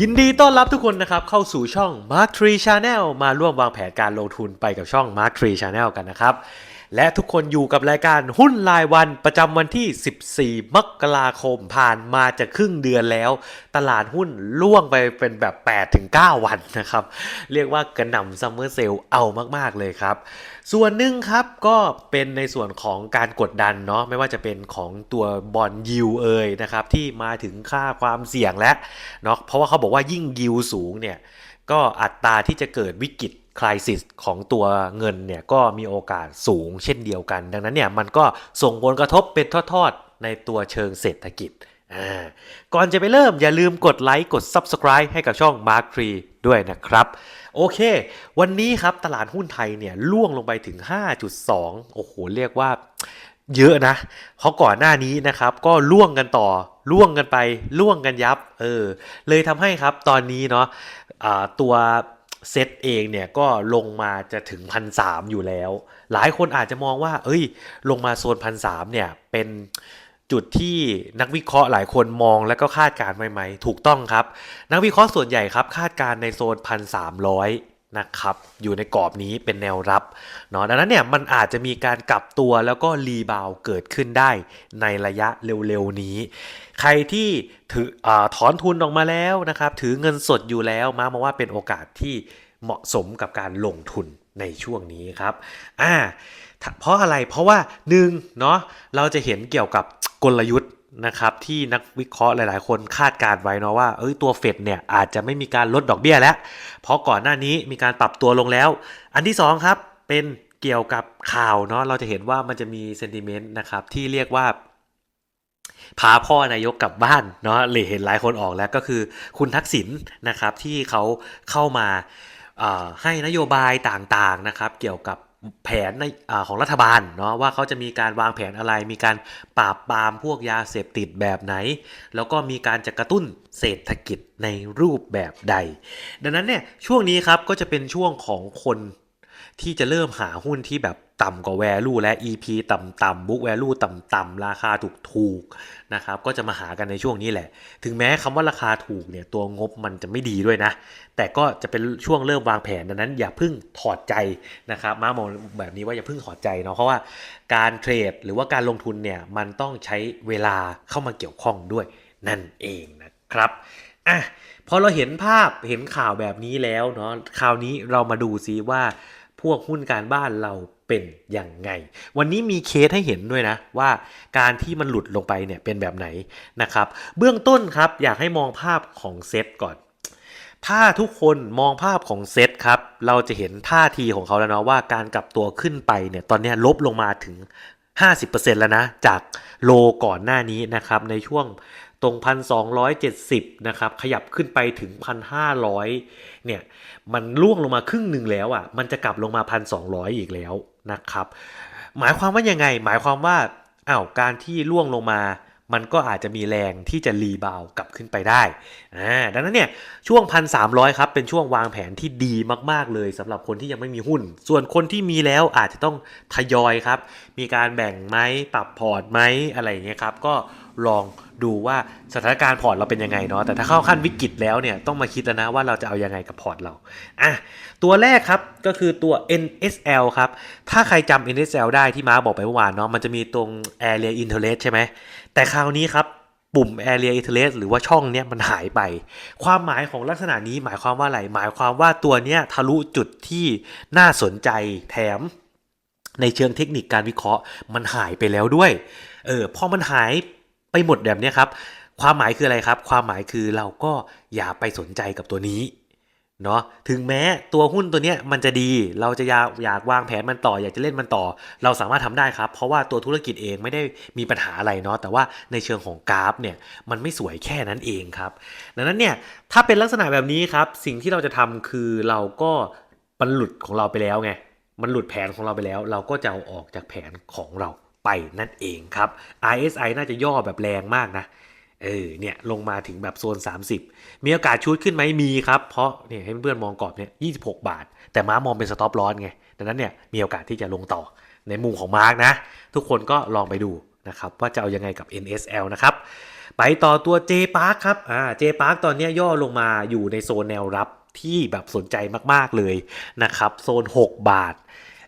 ยินดีต้อนรับทุกคนนะครับ เข้าสู่ช่อง Mark Tree Channel มาร่วมวางแผนการลงทุนไปกับช่อง Mark Tree Channel กันนะครับ และทุกคนอยู่กับรายการหุ้นรายวันประจำวันที่ 14 มกราคมผ่านมาจะครึ่งเดือนแล้ว ตลาดหุ้นล่วงไปเป็นแบบ 8-9 วันนะครับ เรียกว่ากระหน่ำซัมเมอร์เซลเอามาก ๆ เลยครับ ส่วนหนึ่งครับก็เป็นในส่วนของการกดดันเนาะไม่ว่าจะเป็นของตัวบอลยิวเอยนะครับที่มาถึงค่าความเสี่ยงแล้วเนาะเพราะว่าเขาบอกว่ายิ่งยิวสูงเนี่ยก็อัตราที่จะเกิดวิกฤต คลายซิสของตัวเงินเนี่ยก็มีโอกาสสูงเช่นเดียวกัน ดังนั้นเนี่ยมันก็ส่งผลกระทบเป็นทอดๆ ในตัวเชิงเศรษฐกิจก่อนจะไปเริ่มอย่าลืมกดไลค์กด Subscribe ให้กับช่อง Mark Tree ด้วยนะครับ โอเค วันนี้ครับตลาดหุ้นไทยเนี่ยล่วงลงไปถึง 5.2 โอ้โห เรียกว่าเยอะนะ เพราะก่อนหน้านี้นะครับก็ล่วงกันต่อล่วงกันไปล่วงกันยับเออเลยทำให้ครับตอนนี้เนาะอ่าตัว เซตเองเนี่ยก็ลงมาจะถึงพันสอยู่แล้ว หลายคนอาจจะมองว่า เอ้ย ลงมาโซนพันสเนี่ยเป็นจุดที่นักวิเคราะห์หลายคนมองและก็คาดการณ์ไว้ไหม ถูกต้องครับ นักวิเคราะห์ส่วนใหญ่ครับ คาดการณ์ในโซนพันสามร้อยนะครับ อยู่ในกรอบนี้เป็นแนวรับเนาะดังนั้นเนี่ยมันอาจจะมีการกลับตัวแล้วก็รีบาวเกิดขึ้นได้ในระยะเร็วๆนี้ ใครที่ถืออถอนทุนออกมาแล้วนะครับ ถือเงินสดอยู่แล้วมามาว่าเป็นโอกาสที่เหมาะสมกับการลงทุนในช่วงนี้ครับอ่าเพราะอะไรเพราะว่าหนึ่งเนาะเราจะเห็นเกี่ยวกับกลยุทธ์นะครับที่นักวิเคราะห์หลาย ๆ คนคาดการณ์ไว้เนาะว่าเอ้ยตัวเฟดเนี่ยอาจจะไม่มีการลดดอกเบี้ยแล้ว เพราะก่อนหน้านี้มีการปรับตัวลงแล้ว อันที่สองครับ เป็นเกี่ยวกับข่าวเนาะเราจะเห็นว่ามันจะมีเซนติเมนต์นะครับที่เรียกว่า พาพ่อนายกกลับบ้านเนาะเลยเห็นหลายคนออกแล้วก็คือคุณทักษิณนะครับที่เขาเข้ามาให้นโยบายต่างๆนะครับ เกี่ยวกับแผนในอของรัฐบาลเนาะว่าเขาจะมีการวางแผนอะไร มีการปราบปรามพวกยาเสพติดแบบไหน แล้วก็มีการจะกระตุ้นเศรษฐกิจในรูปแบบใด ดังนั้นเนี่ยช่วงนี้ครับก็จะเป็นช่วงของคน ที่จะเริ่มหาหุ้นที่แบบต่ำกว่า value และ EP ต่ำๆ book value ต่ำๆ ราคาถูกๆ นะครับ ก็จะมาหากันในช่วงนี้แหละ ถึงแม้คำว่าราคาถูกเนี่ย ตัวงบมันจะไม่ดีด้วยนะ แต่ก็จะเป็นช่วงเริ่มวางแผนดังนั้น อย่าเพิ่งถอดใจนะครับ มามองแบบนี้ว่าอย่าเพิ่งถอดใจเนาะ เพราะว่าการเทรดหรือว่าการลงทุนเนี่ย มันต้องใช้เวลาเข้ามาเกี่ยวข้องด้วยนั่นเองนะครับ อะ พอเราเห็นภาพเห็นข่าวแบบนี้แล้วเนาะ คราวนี้เรามาดูซิว่า พวกหุ้นการบ้านเราเป็นยังไง วันนี้มีเคสให้เห็นด้วยนะว่าการที่มันหลุดลงไปเนี่ยเป็นแบบไหนนะครับ เบื้องต้นครับอยากให้มองภาพของเซตก่อน ถ้าทุกคนมองภาพของเซตครับ เราจะเห็นท่าทีของเขาแล้วเนาะว่าการกลับตัวขึ้นไปเนี่ยตอนนี้ลบลงมาถึง 50%แล้วนะ จากโลก่อนหน้านี้นะครับในช่วง ตรง 1,270 นะครับ ขยับขึ้นไปถึง 1,500 เนี่ย มันล่วงลงมาครึ่งหนึ่งแล้วอะ่ะ มันจะกลับลงมา 1,200 อีกแล้วนะครับ หมายความว่ายังไง หมายความว่าอ้าวการที่ล่วงลงมามันก็อาจจะมีแรงที่จะรีบาวกลับขึ้นไปได้อ่าดังนั้นเนี่ยช่วง 1,300 ครับ เป็นช่วงวางแผนที่ดีมากๆเลยสำหรับคนที่ยังไม่มีหุ้น ส่วนคนที่มีแล้วอาจจะต้องทยอยครับ มีการแบ่งไหมปรับพอร์ตไหมอะไรอย่างเงี้ยครับ ก็ลองดูว่าสถานการณ์พอร์ตเราเป็นยังไงเนาะแต่ถ้าเข้าขั้นวิกฤตแล้วเนี่ยต้องมาคิดแล้วนะว่าเราจะเอายังไงกับพอร์ตเราอะตัวแรกครับก็คือตัว NSL ครับ ถ้าใครจำ NSL ได้ที่มาบอกไปเมื่อวานเนาะมันจะมีตรง Area Interest ใช่ไหมแต่คราวนี้ครับปุ่ม Area Interest หรือว่าช่องเนี้ยมันหายไป ความหมายของลักษณะนี้หมายความว่าอะไร หมายความว่าตัวเนี้ยทะลุจุดที่น่าสนใจแถมในเชิงเทคนิคการวิเคราะห์ มันหายไปแล้วด้วย เออพอมันหาย ไปหมดแบบนี้ครับ ความหมายคืออะไรครับ ความหมายคือเราก็อย่าไปสนใจกับตัวนี้เนาะถึงแม้ตัวหุ้นตัวเนี้ยมันจะดี เราจะอยากอยากวางแผนมันต่อ อยากจะเล่นมันต่อ เราสามารถทำได้ครับ เพราะว่าตัวธุรกิจเองไม่ได้มีปัญหาอะไรเนาะแต่ว่าในเชิงของกราฟเนี่ยมันไม่สวยแค่นั้นเองครับ ดังนั้นเนี่ยถ้าเป็นลักษณะแบบนี้ครับ สิ่งที่เราจะทำคือเราก็มันหลุดของเราไปแล้วไงมันหลุดแผนของเราไปแล้ว เราก็จะเอาออกจากแผนของเรา ไปนั่นเองครับ RSI น่าจะย่อแบบแรงมากนะ เออ เนี่ยลงมาถึงแบบโซน 30 มีโอกาสชูดขึ้นไหมมีครับ เพราะเนี่ยให้เพื่อนๆมองกรอบเนี่ย26 บาท แต่ม้ามองเป็นสต็อปลอสไง ดังนั้นเนี่ยมีโอกาสที่จะลงต่อในมุมของมาร์กนะ ทุกคนก็ลองไปดูนะครับว่าจะเอายังไงกับ NSL นะครับไปต่อตัว J Park ครับอ่า J Park ตอนนี้ย่อลงมาอยู่ในโซนแนวรับที่แบบสนใจมากๆเลยนะครับ โซน 6 บาท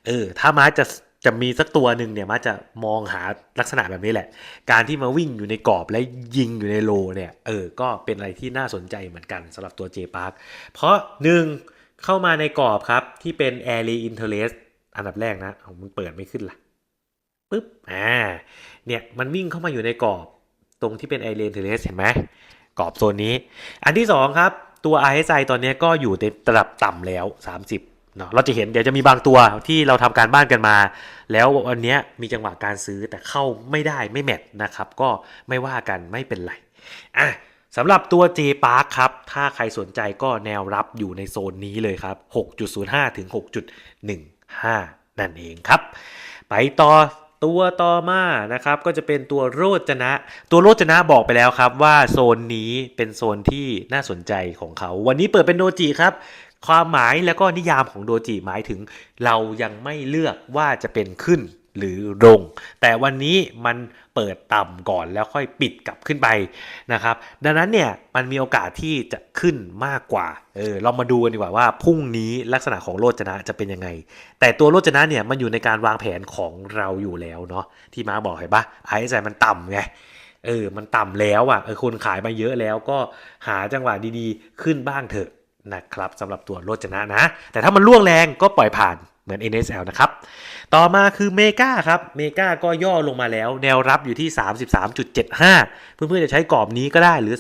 เออ ถ้ามาจะ จะมีสักตัวหนึ่งเนี่ยมาจะมองหาลักษณะแบบนี้แหละ การที่มาวิ่งอยู่ในกรอบและยิงอยู่ในโลเนี่ยเออก็เป็นอะไรที่น่าสนใจเหมือนกันสำหรับตัว J Park เพราะหนึ่งเข้ามาในกรอบครับ ที่เป็น Area Interest อันดับแรกนะเอามันเปิดไม่ขึ้นล่ะปึ๊บอ่าเนี่ยมันวิ่งเข้ามาอยู่ในกรอบตรงที่เป็น Area Interest เห็นไหมกรอบโซนนี้ อันที่ 2 ครับ ตัว RSI ตอนนี้ก็อยู่ในระดับต่ำแล้ว 30 เนาะเราจะเห็นเดี๋ยวจะมีบางตัวที่เราทำการบ้านกันมา แล้ววันเนี้ยมีจังหวะการซื้อแต่เข้าไม่ได้ไม่แมทนะครับ ก็ไม่ว่ากันไม่เป็นไรอะสำหรับตัว J Park ครับ ถ้าใครสนใจก็แนวรับอยู่ในโซนนี้เลยครับ 6.05 ถึง 6.15 นั่นเองครับ ไปต่อตัวต่อมานะครับ ก็จะเป็นตัวโรจนะ ตัวโรจนะบอกไปแล้วครับว่าโซนนี้เป็นโซนที่น่าสนใจของเขา วันนี้เปิดเป็นโดจิครับ ความหมายแล้วก็นิยามของโดจิหมายถึง เรายังไม่เลือกว่าจะเป็นขึ้นหรือลง แต่วันนี้มันเปิดต่ำก่อนแล้วค่อยปิดกลับขึ้นไปนะครับ ดังนั้นเนี่ยมันมีโอกาสที่จะขึ้นมากกว่า เออเรามาดูกันดีกว่าว่าพรุ่งนี้ลักษณะของโรจนะจะเป็นยังไง แต่ตัวโรจนะเนี่ยมันอยู่ในการวางแผนของเราอยู่แล้วเนาะที่มาบอกเห็นปะไอ้ใจมันต่ำไงเออมันต่ำแล้วอะเออคนขายมาเยอะแล้วก็หาจังหวะดีๆ ขึ้นบ้างเถอะ นะครับสำหรับตัวโรจนะนะ แต่ถ้ามันล่วงแรงก็ปล่อยผ่านเหมือน NSL นะครับ ต่อมาคือเมกาครับ เมกาก็ย่อลงมาแล้ว แนวรับอยู่ที่ 33.75 เพื่อนๆจะใช้กรอบนี้ก็ได้หรือ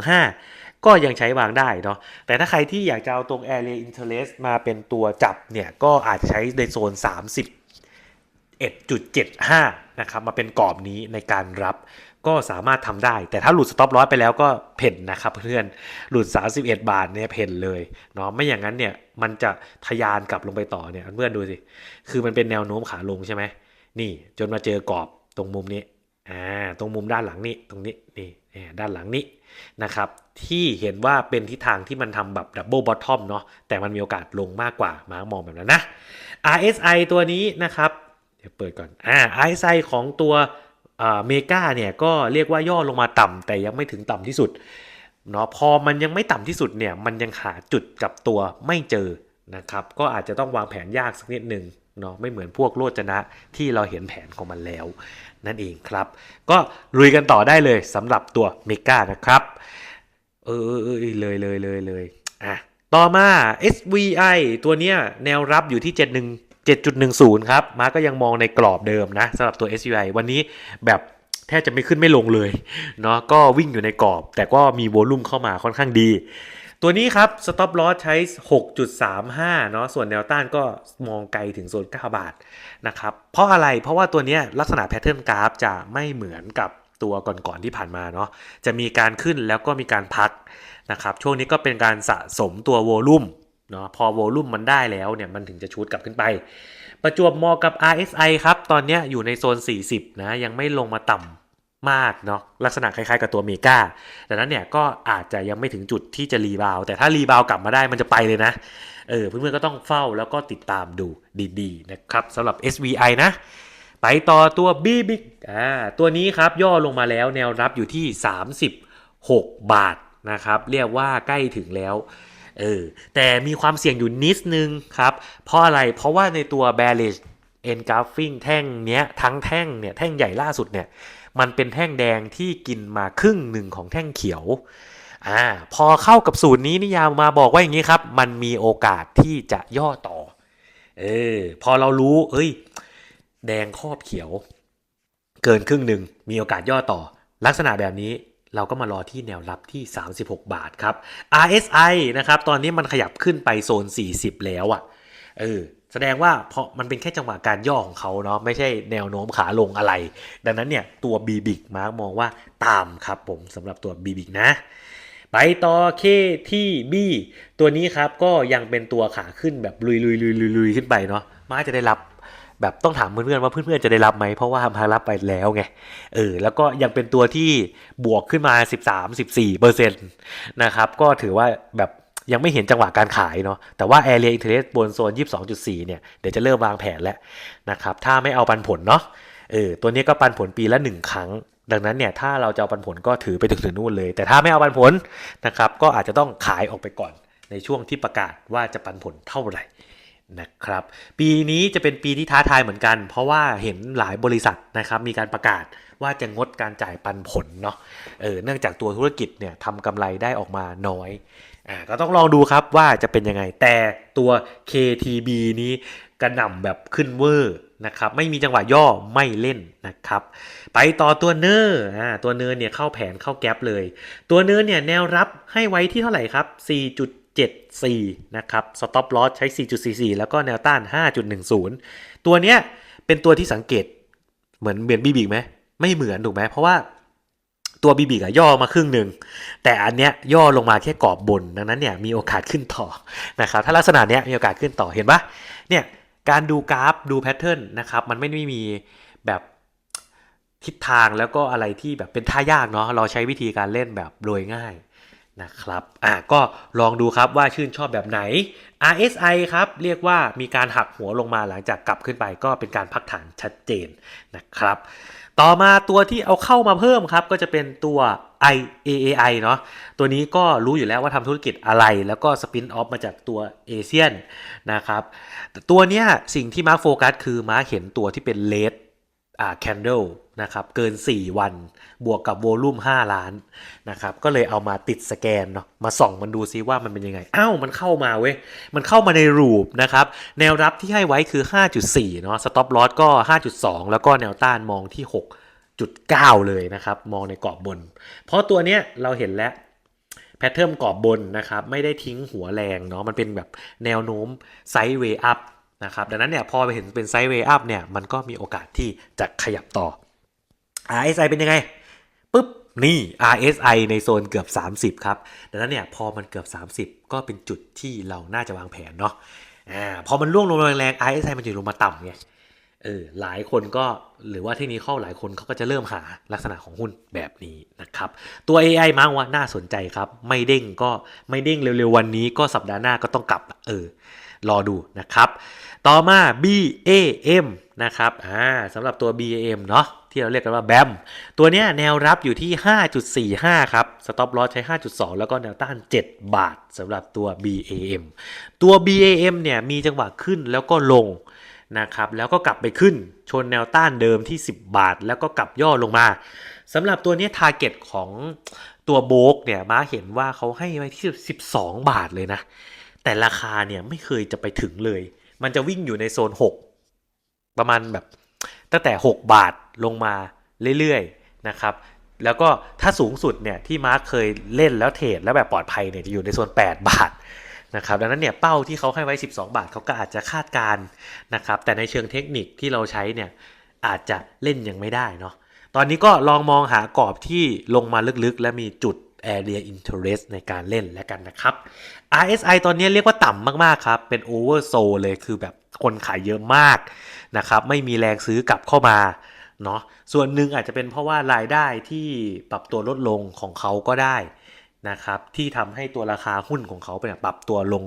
33.25 ก็ยังใช้วางได้เนาะ แต่ถ้าใครที่อยากจะเอาตรง Area Interest มาเป็นตัวจับเนี่ย ก็อาจจะใช้ในโซน 30 1.75 นะครับ มาเป็นกรอบนี้ในการรับ ก็สามารถทำได้ แต่ถ้าหลุดสต็อปร้อยไปแล้วก็เพ่นนะครับเพื่อนหลุด 31 บาทเนี่ยเพ่นเลยเนาะไม่อย่างนั้นเนี่ยมันจะทะยานกลับลงไปต่อเนี่ยเพื่อนดูสิคือมันเป็นแนวโน้มขาลงใช่ไหมนี่จนมาเจอกรอบตรงมุมนี้อ่าตรงมุมด้านหลังนี้ตรงนี้นี่นี่ด้านหลังนี้นะครับที่เห็นว่าเป็นทิศทางที่มันทำแบบดับเบิลบอททอมเนาะแต่มันมีโอกาสลงมากกว่ามามองแบบนั้นนะ RSI ตัวนี้นะครับ เดี๋ยวเปิดก่อนอ่า RSI ของตัว เมกาเนี่ยก็เรียกว่าย่อลงมาต่ำแต่ยังไม่ถึงต่ำที่สุดเนาะพอมันยังไม่ต่ำที่สุดเนี่ยมันยังหาจุดกับตัวไม่เจอนะครับก็อาจจะต้องวางแผนยากสักนิดหนึ่งเนาะไม่เหมือนพวกโลจนะที่เราเห็นแผนของมันแล้ว นั่นเองครับ ก็ลุยกันต่อได้เลยสำหรับตัวเมกานะครับ เออเออเออเลยเลยเลยเลยอะต่อมา SVI ตัวเนี้ยแนวรับอยู่ที่ 71 7.10 ครับ มาร์ก็ยังมองในกรอบเดิมนะสำหรับตัว SVI วันนี้แบบแทบจะไม่ขึ้นไม่ลงเลยเนาะก็วิ่งอยู่ในกรอบ แต่ก็มีโวลุ่มเข้ามาค่อนข้างดี ตัวนี้ครับ stop loss ใช้ 6.35 เนาะส่วนแนวต้านก็มองไกลถึงโซน 9 บาทนะครับเพราะอะไรเพราะว่าตัวนี้ลักษณะแพทเทิร์นกราฟจะไม่เหมือนกับตัวก่อนๆที่ผ่านมาเนาะจะมีการขึ้นแล้วก็มีการพักนะครับช่วงนี้ก็เป็นการสะสมตัวโวลุ่ม เนาะพอโวลุ่มมันได้แล้วเนี่ยมันถึงจะชูดกลับขึ้นไป ประจวบเหมอกับ RSI ครับ ตอนนี้อยู่ในโซน 40 นะ ยังไม่ลงมาต่ำมากเนาะลักษณะคล้ายๆกับตัวเมกาดังนั้นเนี่ยก็อาจจะยังไม่ถึงจุดที่จะรีบาวแต่ถ้ารีบาวกลับมาได้มันจะไปเลยนะเออเพื่อนๆก็ต้องเฝ้าแล้วก็ติดตามดูดีๆนะครับสำหรับ SVI นะ ไปต่อตัว b b อ่าตัวนี้ครับย่อลงมาแล้วแนวรับอยู่ที่ 36 บาทนะครับเรียกว่าใกล้ถึงแล้ว เออแต่มีความเสี่ยงอยู่นิดนึงครับ เพราะอะไรเพราะว่าในตัว bearish engulfing แท่งเนี้ยทั้งแท่งเนี่ยแท่งใหญ่ล่าสุดเนี่ยมันเป็นแท่งแดงที่กินมาครึ่งหนึ่งของแท่งเขียวอ่าพอเข้ากับสูตรนี้นิยามมาบอกว่าอย่างนี้ครับ มันมีโอกาสที่จะย่อต่อเออพอเรารู้เอ้ย แดงครอบเขียว เกินครึ่งหนึ่งมีโอกาสย่อต่อลักษณะแบบนี้ เราก็มารอที่แนวรับที่ 36 บาทครับ RSI นะครับ ตอนนี้มันขยับขึ้นไปโซน 40 แล้วอะ่ะ เออ แสดงว่าเพราะมันเป็นแค่จังหวะการย่อของเขาเนาะ ไม่ใช่แนวโน้มขาลงอะไร ดังนั้นเนี่ย ตัว b b i g มาร์กมองว่าตามครับผมสำหรับตัว b b i g นะไปต่อ K ที่ B ตัวนี้ครับก็ยังเป็นตัวขาขึ้นแบบลุยลุยลุยลุยลุยขึ้นไปเนาะมาจะได้รับ แบบต้องถามเพื่อนๆว่าเพื่อนๆจะได้รับไหมเพราะว่าพารับไปแล้วไงเออแล้วก็ยังเป็นตัวที่บวกขึ้นมา 13-14เปอร์เซ็นต์นะครับก็ถือว่าแบบยังไม่เห็นจังหวะการขายเนาะแต่ว่า Area Interest บนโซน 22.4 เนี่ย เดี๋ยวจะเริ่มวางแผนแล้วนะครับ ถ้าไม่เอาปันผลเนาะเออตัวนี้ก็ปันผลปีละหนึ่งครั้ง ดังนั้นเนี่ย ถ้าเราจะเอาปันผลก็ถือไปถึงถึงนู่นเลย แต่ถ้าไม่เอาปันผลนะครับ ก็อาจจะต้องขายออกไปก่อนในช่วงที่ประกาศว่าจะปันผลเท่าไหร่ นะครับ ปีนี้จะเป็นปีที่ท้าทายเหมือนกัน เพราะว่าเห็นหลายบริษัทนะครับมีการประกาศว่าจะงดการจ่ายปันผลเนาะเออเนื่องจากตัวธุรกิจเนี่ยทำกำไรได้ออกมาน้อยอ่าก็ต้องลองดูครับว่าจะเป็นยังไง แต่ตัว KTB นี้กระหน่ำแบบขึ้นเวอร์นะครับไม่มีจังหวะย่อไม่เล่นนะครับ ไปต่อตัวเนอร์อ่าตัวเนอร์เนี่ยเข้าแผนเข้าแก๊ปเลย ตัวเนอร์เนี่ยแนวรับให้ไว้ที่เท่าไหร่ครับ 4.74 นะครับ stop loss ใช้ 4.44 แล้วก็แนวต้าน 5.10 ตัวเนี้ยเป็นตัวที่สังเกตเหมือนเหมือนบีบิกไหม ไม่เหมือนถูกไหม เพราะว่าตัวบีบิกอะย่อมาครึ่งหนึ่ง แต่อันเนี้ยย่อลงมาแค่กรอบบน ดังนั้นเนี่ยมีโอกาสขึ้นต่อนะครับ ถ้าลักษณะเนี้ยมีโอกาสขึ้นต่อ เห็นปะเนี่ยการดูกราฟดูแพทเทิร์นนะครับ มันไม่ได้มีแบบทิศทางแล้วก็อะไรที่แบบเป็นท่ายากเนาะ เราใช้วิธีการเล่นแบบโดยง่าย นะครับอะก็ลองดูครับว่าชื่นชอบแบบไหน RSI ครับเรียกว่ามีการหักหัวลงมาหลังจากกลับขึ้นไปก็เป็นการพักฐานชัดเจนนะครับ ต่อมาตัวที่เอาเข้ามาเพิ่มครับก็จะเป็นตัว IAAI เนาะตัวนี้ก็รู้อยู่แล้วว่าทำธุรกิจอะไร แล้วก็สปินออฟมาจากตัวเอเชียนนะครับแต่ตัวเนี้ยสิ่งที่มาร์คโฟกัสคือมาร์คเห็นตัวที่เป็นเลด อ่าแคนเดลนะครับเกิน 4 วันบวกกับโวลุ่ม5 ล้านนะครับก็เลยเอามาติดสแกนเนาะมาส่องมันดูซิว่ามันเป็นยังไงอ้าวมันเข้ามาเว้ย มันเข้ามาในรูปนะครับแนวรับที่ให้ไว้คือ 5.4เนาะสต็อปลอสก็ 5.2 แล้วก็แนวต้านมองที่ 6.9 เลยนะครับ มองในกรอบบน เพราะตัวเนี้ยเราเห็นแล้วแพทเทิร์นกรอบบนนะครับไม่ได้ทิ้งหัวแรงเนาะมันเป็นแบบแนวโน้มไซด์เวย์อัพ นะครับดังนั้นเนี่ยพอไปเห็นเป็นไซด์เวย์อัพเนี่ยมันก็มีโอกาสที่จะขยับต่อ RSI เป็นยังไงปุ๊บนี่ RSI ในโซนเกือบ 30 ครับ ดังนั้นเนี่ยพอมันเกือบ 30 ก็เป็นจุดที่เราน่าจะวางแผนเนาะอ่าพอมันร่วงลงแรงๆ RSI มันจะลงมาต่ำไงเออหลายคนก็หรือว่าเทคนิคเข้าหลายคนเขาก็จะเริ่มหาลักษณะของหุ้นแบบนี้นะครับ ตัว AI มาว่าน่าสนใจครับ ไม่เด้งก็ไม่เด้งเร็วๆวันนี้ก็สัปดาห์หน้าก็ต้องกลับเออ รอดูนะครับ ต่อมา BAM นะครับอ่าสำหรับตัว BAM เนาะที่เราเรียกกันว่า BAM ตัวเนี้ยแนวรับอยู่ที่ 5.45 ครับ stop loss ใช้ 5.2 แล้วก็แนวต้าน 7 บาทสำหรับตัว BAM ตัว BAM เนี่ยมีจังหวะขึ้นแล้วก็ลงนะครับแล้วก็กลับไปขึ้นชนแนวต้านเดิมที่ 10 บาท แล้วก็กลับย่อลงมาสำหรับตัวเนี้ย target ของตัวโบกเนี่ยมาเห็นว่าเขาให้ไว้ที่ 12 บาทเลยนะ แต่ราคาเนี่ยไม่เคยจะไปถึงเลย มันจะวิ่งอยู่ในโซน 6 ประมาณแบบตั้งแต่ 6 บาทลงมาเรื่อยๆนะครับแล้วก็ถ้าสูงสุดเนี่ยที่มาร์คเคยเล่นแล้วเทรดแล้วแบบปลอดภัยเนี่ยจะอยู่ในโซน 8 บาทนะครับดังนั้นเนี่ยเป้าที่เขาให้ไว้ 12 บาทเขาก็อาจจะคาดการณ์นะครับแต่ในเชิงเทคนิคที่เราใช้เนี่ยอาจจะเล่นยังไม่ได้เนาะตอนนี้ก็ลองมองหากรอบที่ลงมาลึกๆ และมีจุด area interest ในการเล่นแล้วกันนะครับ RSI ตอนนี้เรียกว่าต่ำมากๆครับ เป็น oversold เลยคือแบบคนขายเยอะมากนะครับ ไม่มีแรงซื้อกลับเข้ามาเนาะส่วนหนึ่งอาจจะเป็นเพราะว่ารายได้ที่ปรับตัวลดลงของเขาก็ได้นะครับที่ทำให้ตัวราคาหุ้นของเขาเป็นปรับตัวลง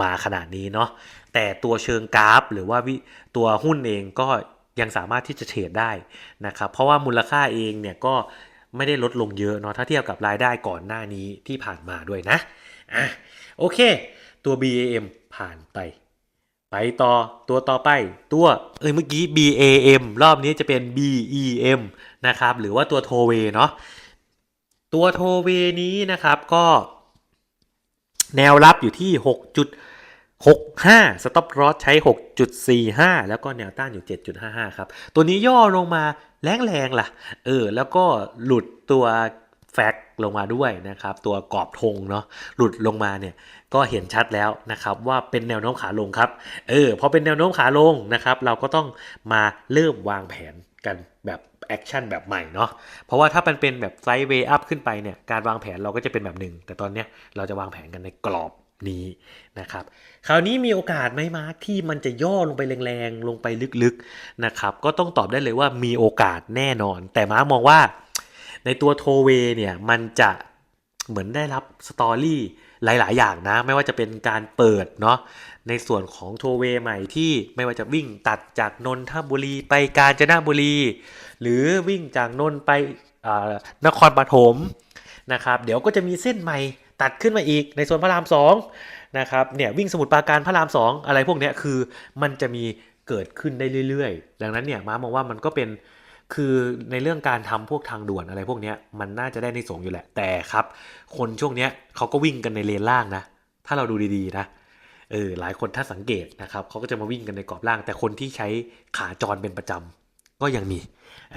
มาขนาดนี้เนาะแต่ตัวเชิงกราฟ หรือว่าวิตัวหุ้นเองก็ยังสามารถที่จะเทรดได้นะครับเพราะว่ามูลค่าเองเนี่ยก็ ไม่ได้ลดลงเยอะเนาะถ้าเทียบกับรายได้ก่อนหน้านี้ที่ผ่านมาด้วยนะอะโอเค ตัว BAM ผ่านไป ไปต่อตัวต่อไปตัวเอ้ยเมื่อกี้ BAM รอบนี้จะเป็น BEM นะครับหรือว่าตัวโทเวเนาะตัวโทเวนี้นะครับก็แนวรับอยู่ที่ 6.65 stop loss ใช้ 6.45 แล้วก็แนวต้านอยู่ 7.55 ครับ ตัวนี้ย่อลงมา แรงๆล่ะ เออ แล้วก็หลุดตัวแฟกลงมาด้วยนะครับ ตัวกรอบธงเนาะหลุดลงมาเนี่ยก็เห็นชัดแล้วนะครับว่าเป็นแนวโน้มขาลงครับ เออพอเป็นแนวโน้มขาลงนะครับ เราก็ต้องมาเริ่มวางแผนกันแบบแอคชั่นแบบใหม่เนาะ เพราะว่าถ้ามันเป็นแบบไซด์เวย์อัพขึ้นไปเนี่ย การวางแผนเราก็จะเป็นแบบหนึ่ง แต่ตอนเนี้ยเราจะวางแผนกันในกรอบ นี้นะครับ คราวนี้มีโอกาสไหมมาร์คที่มันจะย่อลงไปแรงๆ ลงไปลึกๆนะครับ ก็ต้องตอบได้เลยว่ามีโอกาสแน่นอน แต่มาร์คมองว่าในตัวโทเวเนี่ยมันจะเหมือนได้รับสตอรี่หลาย ๆ อย่างนะ ไม่ว่าจะเป็นการเปิดเนาะในส่วนของโทเวใหม่ที่ไม่ว่าจะวิ่งตัดจากนนทบุรีไปกาญจนบุรี หรือวิ่งจากนนท์ไปนครปฐมนะครับ เดี๋ยวก็จะมีเส้นใหม่ ตัดขึ้นมาอีกในโซนพระรามสองนะครับเนี่ยวิ่งสมุทรปราการพระรามสองอะไรพวกนี้คือมันจะมีเกิดขึ้นได้เรื่อยๆ ดังนั้นเนี่ยมามองว่ามันก็เป็นคือในเรื่องการทำพวกทางด่วนอะไรพวกนี้มันน่าจะได้ในสงอยู่แหละ แต่ครับ คนช่วงเนี้ยเขาก็วิ่งกันในเลนล่างนะ ถ้าเราดูดีๆนะเออหลายคนถ้าสังเกตนะครับเขาก็จะมาวิ่งกันในกรอบล่าง แต่คนที่ใช้ขาจรเป็นประจำก็ยังมี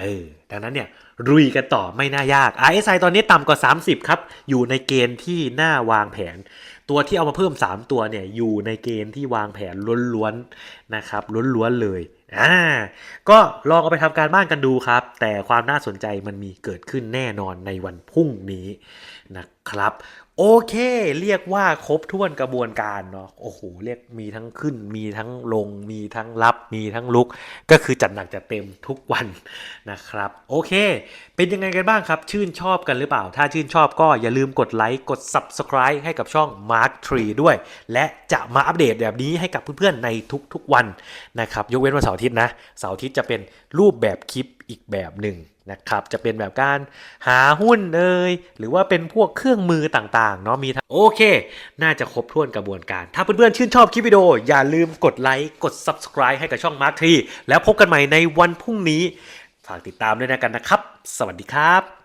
เออดังนั้นเนี่ยรุยกันต่อไม่น่ายาก RSI ตอนนี้ต่ำกว่า 30 ครับ อยู่ในเกณฑ์ที่น่าวางแผน ตัวที่เอามาเพิ่ม 3 ตัวเนี่ยอยู่ในเกณฑ์ที่วางแผนล้วนๆนะครับล้วนๆเลยอ่าก็ลองเอาไปทำการบ้านกันดูครับ แต่ความน่าสนใจมันมีเกิดขึ้นแน่นอนในวันพรุ่งนี้นะครับ โอเค เรียกว่าครบถ้วนกระบวนการเนาะโอ้โหเรียกมีทั้งขึ้น มีทั้งลง มีทั้งรับ มีทั้งลุก ก็คือจัดหนักจัดเต็มทุกวันนะครับ โอเค เป็นยังไงกันบ้างครับ ชื่นชอบกันหรือเปล่า ถ้าชื่นชอบก็อย่าลืมกดไลค์กด Subscribe ให้กับช่อง Mark Tree ด้วย และจะมาอัปเดตแบบนี้ให้กับเพื่อนๆในทุกๆวันนะครับยกเว้นวันเสาร์อาทิตย์นะเสาร์อาทิตย์จะเป็นรูปแบบคลิปอีกแบบหนึ่ง นะครับจะเป็นแบบการหาหุ้นเอยหรือว่าเป็นพวกเครื่องมือต่างๆเนาะมีโอเค น่าจะครบถ้วนกระบวนการ ถ้าเพื่อนๆชื่นชอบคลิปวิดีโอ อย่าลืมกดไลค์กด Subscribe ให้กับช่องมาร์ที่แล้วพบกันใหม่ในวันพรุ่งนี้ ฝากติดตามด้วยนะกันนะครับ สวัสดีครับ